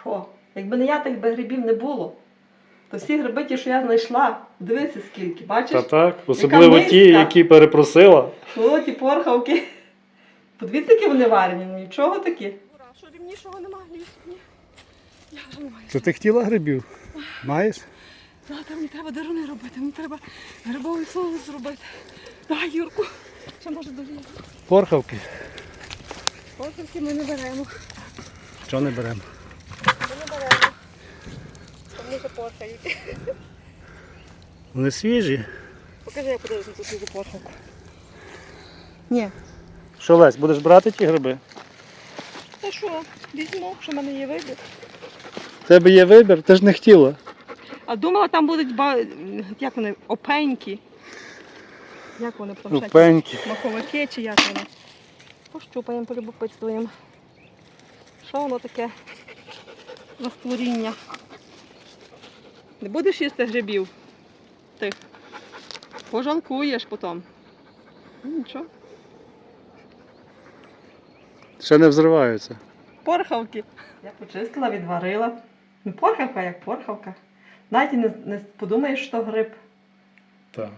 Що? Якби не я, так би грибів не було. То всі гриби, ті, що я знайшла, дивися скільки, бачиш? Та так, особливо ті, які перепросила. О, ті порхавки. Подивіться, які вони варені, ну нічого такі. Ура, що рівнішого немає? Ні. Я вже не маю. То ти хотіла грибів? Маєш? Завтра мені треба деруни робити, мені треба грибовий соус зробити. Давай, Юрку, ще може долізти. Порхавки. Порхавки ми не беремо. Що не беремо? Що порхають. Вони свіжі. Покажи, я подивлюсь на цю свіжу порхавку. Ні. Що, Лесь, будеш брати ті гриби? Та що, візьму, що в мене є вибір. У тебе є вибір, ти ж не хотіла. А думала, там будуть ба... як вони, опенькі. Як вони там? Опеньки. Маховики чи як вони? Пощупаємо, полюбопитствуємо. Що воно таке на створіння? Не будеш їсти грибів тих? Пожалкуєш потім. Ну, Нічого. Ще не взриваються. Порхавки. Я почистила, відварила. Ну, порхавка як порхавка. Навіть і не, не подумаєш, що гриб. Так.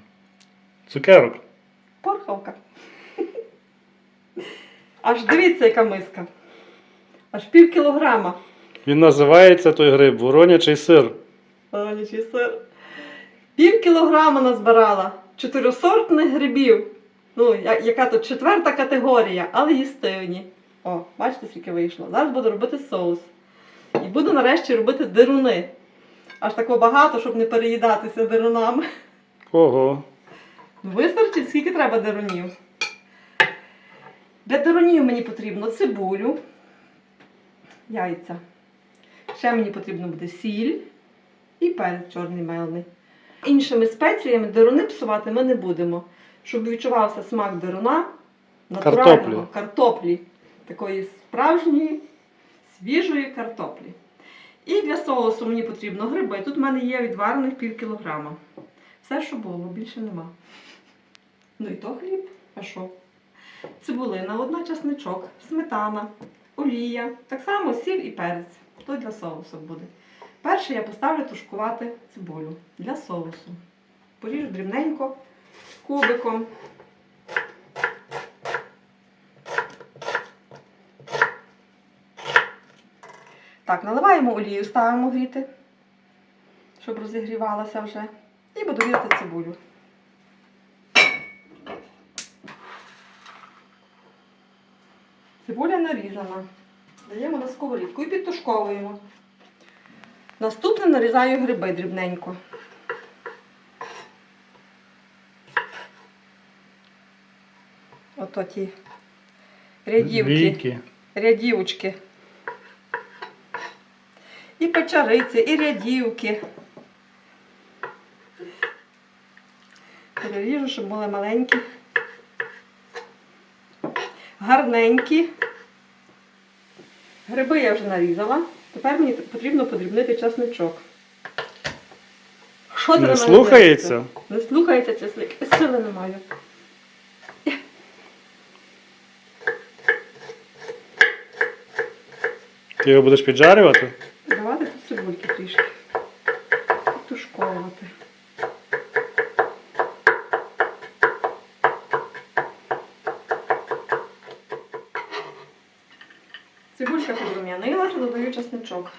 Цукерок. Порхавка. Аж дивіться, яка миска. Аж пів кілограма. Він називається той гриб воронячий сир. Олечий сир. Пів кілограма назбирала. Чотирисортних грибів. Ну, яка тут четверта категорія, але їстивні. О, бачите, скільки вийшло. Зараз буду робити соус. І буду нарешті робити дируни. Аж такого багато, щоб не переїдатися дирунами. Ого. Ну, Вистачить, скільки треба дирунів. Для дирунів мені потрібно цибулю, яйця. Ще мені потрібно буде сіль і перець чорний мелний. Іншими спеціями дируни псувати ми не будемо, щоб відчувався смак дируна натурального Картоплі. картоплі, такої справжньої, свіжої картоплі. І для соусу мені потрібно гриби. Тут в мене є відварених пів кілограма. Все, що було, більше нема. Ну і то хліб, а що? Цибулина, одна часничок, сметана, олія, так само сіль і перець. То для соусу буде. Перше я поставлю тушкувати цибулю для соусу. Поріжу дрібненько, кубиком. Так, наливаємо олію, ставимо гріти, щоб розігрівалася вже. І буду різати цибулю. Цибуля нарізана. Даємо на сковорідку і підтушковуємо. Наступне нарізаю гриби дрібненько. Ото ті рядівки, Віки. рядівочки. І печариці, і рядівки. Переріжу, щоб були маленькі. Гарненькі. Гриби я вже нарізала. Тепер мені потрібно подрібнити часничок. Що Не слухається? Не слухається чесник. Сили не маю. Ти його будеш піджарювати? Цибулька підрум'янилася, додаю чесничок.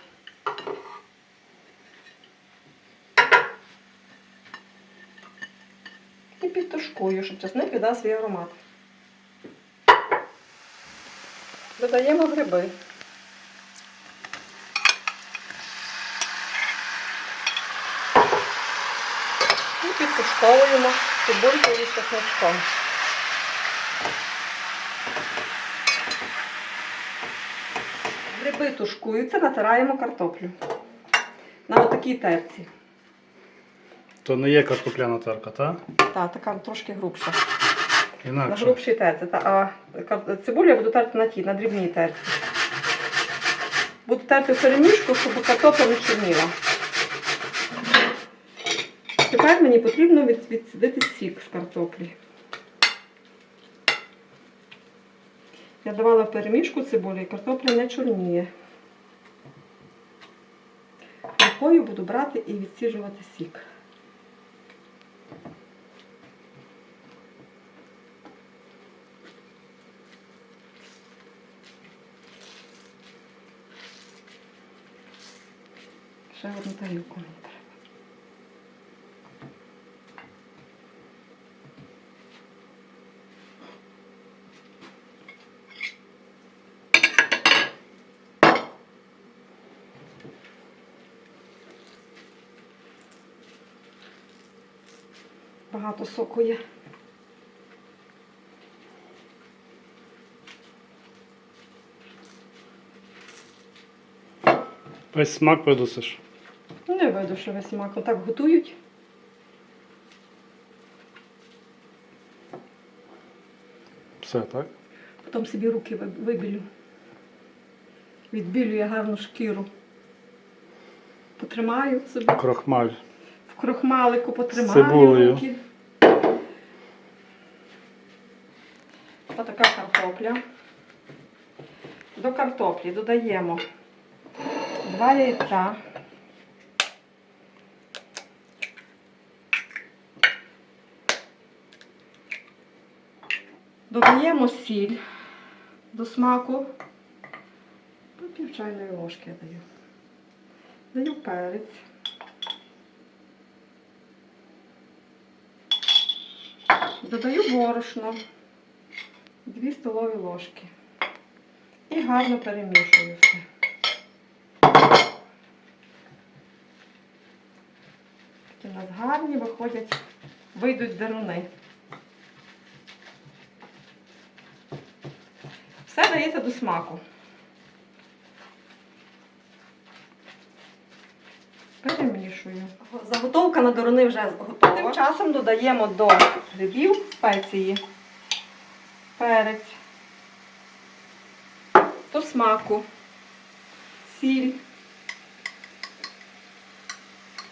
І підтушкую, щоб чесник віддав свій аромат. Додаємо гриби. І підтушковуємо цибулькою з чесночком. Гриби тушкуються, натираємо картоплю. На отакій терці. То не є картопляна тарка, так? Так, така трошки грубша. На грубшій терці. Та, а цибулю я буду терти на тій, на дрібній терці. Буду терти перемішку, щоб картопля не чорніла. Тепер мені потрібно від, відсідити сік з картоплі. Я давала перемішку цибулю і картопля не чорніє. буду брати і відсіжувати сік. Ще одну тарілку Багато соку є. Весь смак видусиш. Не видно, що весь смак отак готують. Все, так? Потім собі руки ви- вибілю. Відбілюю гарну шкіру. Потримаю собі. Крохмаль. В крохмалику потримаю Цибулею. руки. Така картопля. До картоплі додаємо два яйця. Додаємо сіль до смаку. По пів чайної ложки я даю. Даю перець. Додаю борошно, 2 столові ложки. І гарно перемішую все. Такі у нас гарні виходять, вийдуть деруни. Все дається до смаку. Перемішую. Заготовка на дорони вже готова. Тим часом додаємо до грибів спеції, перець, до смаку, сіль,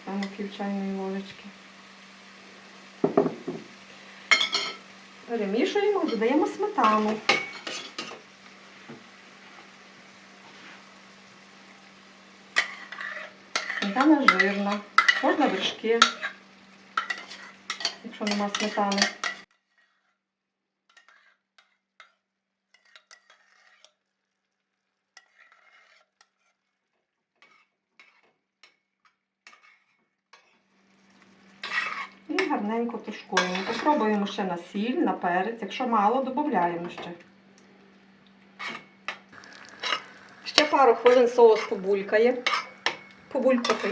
саме пів чайної ложечки. Перемішуємо, додаємо сметану. Сметана жирна, можна вершки, якщо нема сметани. І гарненько тушкуємо. Попробуємо ще на сіль, на перець. Якщо мало, додаємо ще. Ще пару хвилин соус побулькає. Побулькати.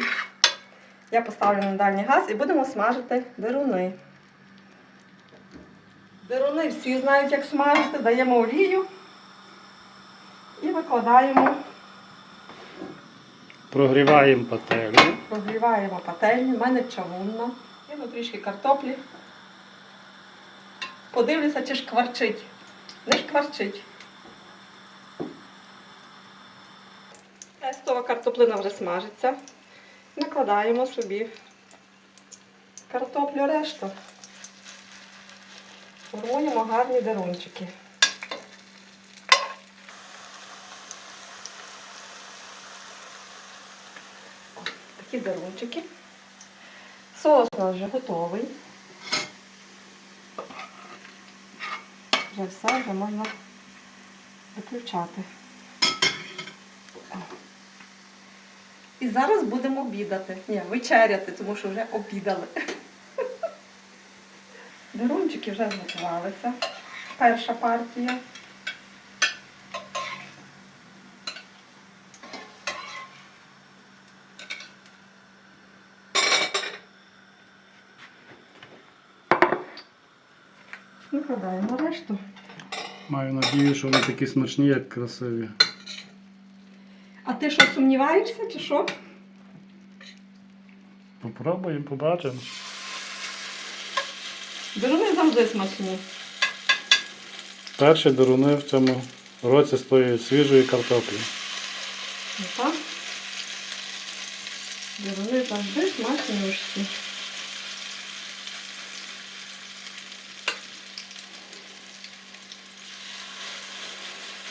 Я поставлю на дальній газ і будемо смажити деруни. Деруни всі знають, як смажити. Даємо олію і викладаємо, Прогріваємо пательню. прогріваємо пательню. У мене чавунна. Кину трішки картоплі. Подивлюся, чи шкварчить. Не шкварчить. Тестова картоплина вже смажиться. Накладаємо собі картоплю решту. Формуємо гарні дарунчики. Такі дарунчики. Соус у нас вже готовий. Вже все, вже можна виключати. І зараз будемо обідати. Ні, вечеряти, тому що вже обідали. Дерунчики вже зготувалися. Перша партія. Викладаємо решту. Маю надію, що вони такі смачні, як красиві. А ти що, сумніваєшся чи що? Попробуємо, побачимо. Деруни завжди смачні. Перші деруни в цьому році з тої свіжої картоплі. Ну так. Деруни завжди смачнющі.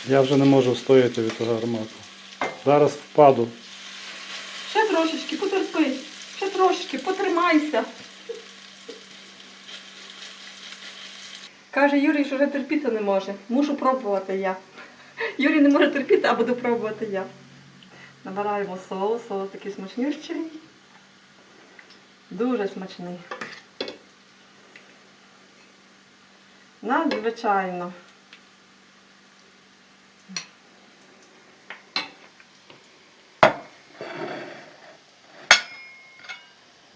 Я вже не можу встояти від того аромату. Зараз впаду. Ще трошечки потерпи. трошки, потримайся. Каже Юрій, що вже терпіти не може. Мушу пробувати я. Юрій не може терпіти, а буду пробувати я. Набираємо соус, соус такий смачнющий. Дуже смачний. Надзвичайно.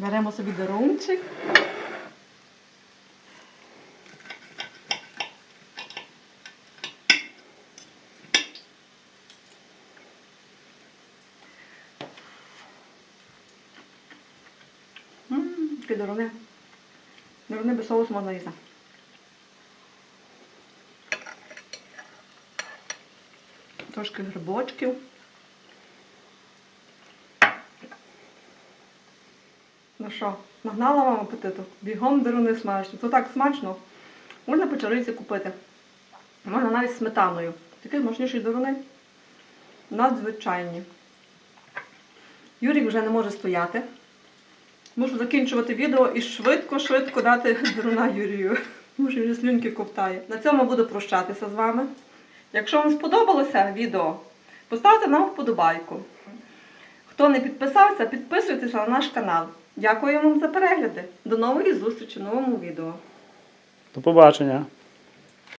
Беремо собі дарунчик. Таке дороне. Дороне без соусу можна їсти. Трошки грибочків. Що, нагнала вам апетиту? Бігом деруни смачно. То так смачно. Можна по чариці купити. Можна навіть сметаною. Такі смачніші деруни. Надзвичайні. Юрік вже не може стояти. Мушу закінчувати відео і швидко-швидко дати деруна Юрію. Може, вже слюнки ковтає. На цьому буду прощатися з вами. Якщо вам сподобалося відео, поставте нам вподобайку. Хто не підписався, підписуйтеся на наш канал. Дякую вам за перегляди. До нової зустрічі в новому відео. До побачення.